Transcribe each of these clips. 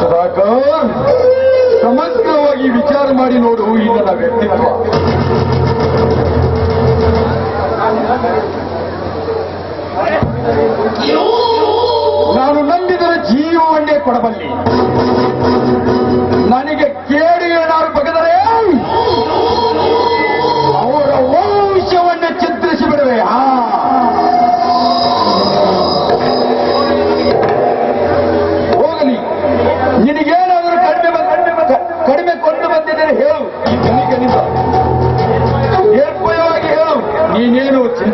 ಸುಧಾಕರ್ ಸಮಗ್ರವಾಗಿ ವಿಚಾರ ಮಾಡಿ ನೋಡು ಈ ನನ್ನ ವ್ಯಕ್ತಿತ್ವ. ನಾನು ನಂಬಿದರೆ ಜೀವವನ್ನೇ ಕೊಡಬಲ್ಲಿ. ನನಗೆ ಕೇಡು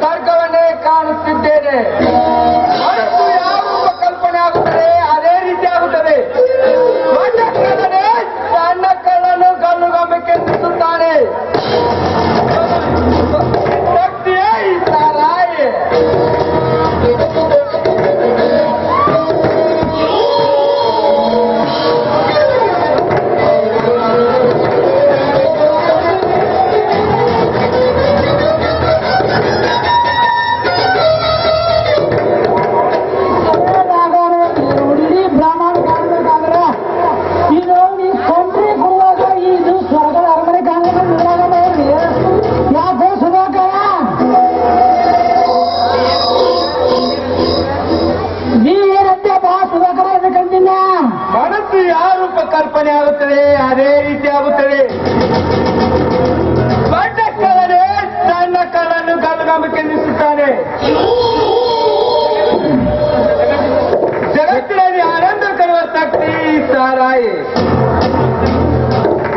ಸ್ವರ್ಗವನ್ನೇ ಕಾಣುತ್ತಿದ್ದೇನೆ. ಮನಸ್ಸು ಯಾವ ರೂಪ ಕಲ್ಪನೆ ಆಗುತ್ತದೆ? ಅದೇ ರೀತಿ ಆಗುತ್ತದೆ. ದೊಡ್ಡ ತನ್ನ ಸಣ್ಣ ಕಲನ್ನು ಗಲ್ಲುಗಂಬಕ್ಕೆ ನಿಲ್ಲಿಸುತ್ತಾನೆ. ಜಗತ್ತಿನಲ್ಲಿ ಆನಂದ ಕರುವ ಶಕ್ತಿ ಸಾರಾಯಿ.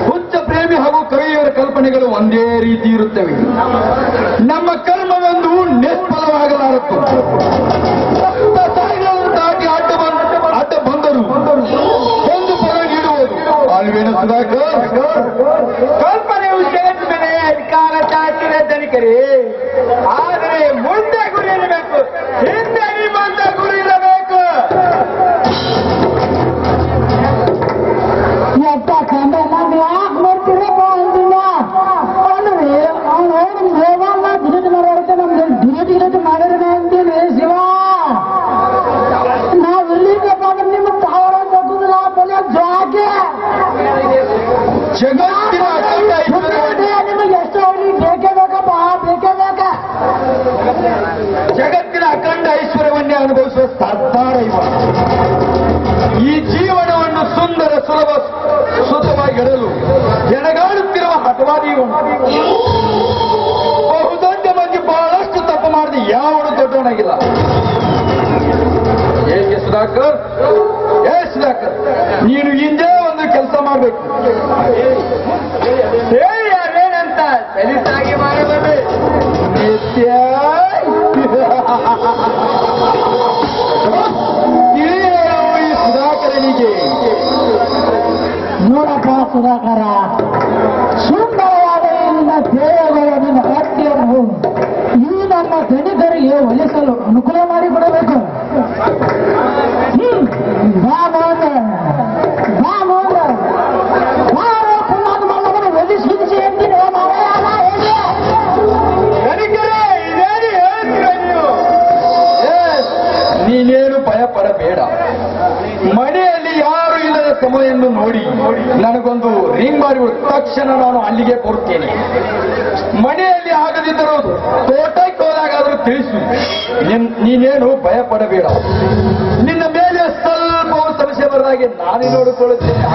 ಹುಚ್ಚ ಪ್ರೇಮಿ ಹಾಗೂ ಕವಿಯವರ ಕಲ್ಪನೆಗಳು ಒಂದೇ ರೀತಿ ಇರುತ್ತವೆ. ನಮ್ಮ ಕರ್ಮವೊಂದು ನಿಷ್ಫಲವಾಗಲಾರತ್ತು अदा कर कल्पने विषय मैंने अधिकार चाहे करे ಜಗತ್ತಿನ ಅಖಂಡ ಐಶ್ವರ್ಯವನ್ನು ಅನುಭವಿಸುವ ಈ ಜೀವನವನ್ನು ಸುಂದರ, ಸುಲಭ ಸುಖವಾಗಿ ಇಡಲು ಎಣಗಾಡುತ್ತಿರುವ ಹಠವಾದಿ ಬಹುದೊಡ್ಡ ಮಂದಿ ಬಹಳಷ್ಟು ತಪ್ಪು ಮಾಡಿದ ಯಾವನು ದೊಡ್ಡವನಾಗಿಲ್ಲ. ಹೇಗೆ ಸುಧಾಕರ್, ಏ ಸುಧಾಕರ್, ನೀನು ಹಿಂದೆ ಒಂದು ಕೆಲಸ ಮಾಡಬೇಕು. ಯಾರೇನಂತ? ಸಲೀಸಾಗಿ ಮಾಡಬೇಕು ನಿತ್ಯ. ಸುಧಾಕರನಿಗೆ. ಮೂಲಕ ಸುಧಾಕರ, ಸುಂದರವಾದ ನಿನ್ನ ಧ್ಯೇಯಗಳು ನಿನ್ನ ಭಕ್ತಿಯನ್ನು ಈ ನಮ್ಮ ದಣಿಕರಿಗೆ ಒಲಿಸಲು ಅನುಕೂಲ ಮಾಡಿಕೊಡಬೇಕು. ಹ್ಮ್. ನೀನೇನು ಭಯ ಪಡಬೇಡ. ಮನೆಯಲ್ಲಿ ಯಾರು ಇಲ್ಲದ ಸಮಯವನ್ನು ನೋಡಿ ನನಗೊಂದು ರಿಂಗ್ ಮಾಡಿ ತಕ್ಷಣ ನಾನು ಅಲ್ಲಿಗೆ ಕೊಡ್ತೇನೆ ಮನೆಯಲ್ಲಿ ಆಗದಿದ್ದರೂ ತೋಟಕ್ಕೆ ಹೋದಾಗಾದ್ರೂ ತಿಳಿಸು. ನಿನ್- ನೀನೇನು ಭಯ ಪಡಬೇಡ. ನಿನ್ನ ಮೇಲೆ ಸ್ವಲ್ಪ ಸಮಸ್ಯೆ ಬರದಾಗೆ ನಾನೇ ನೋಡಿಕೊಳ್ಳುತ್ತೇನೆ.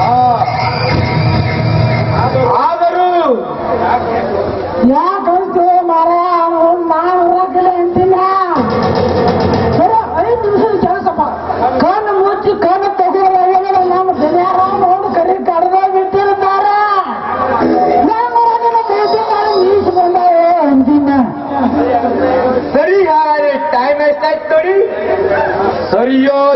ಆದರೂ ಯಾಕಂತೆ சரியாக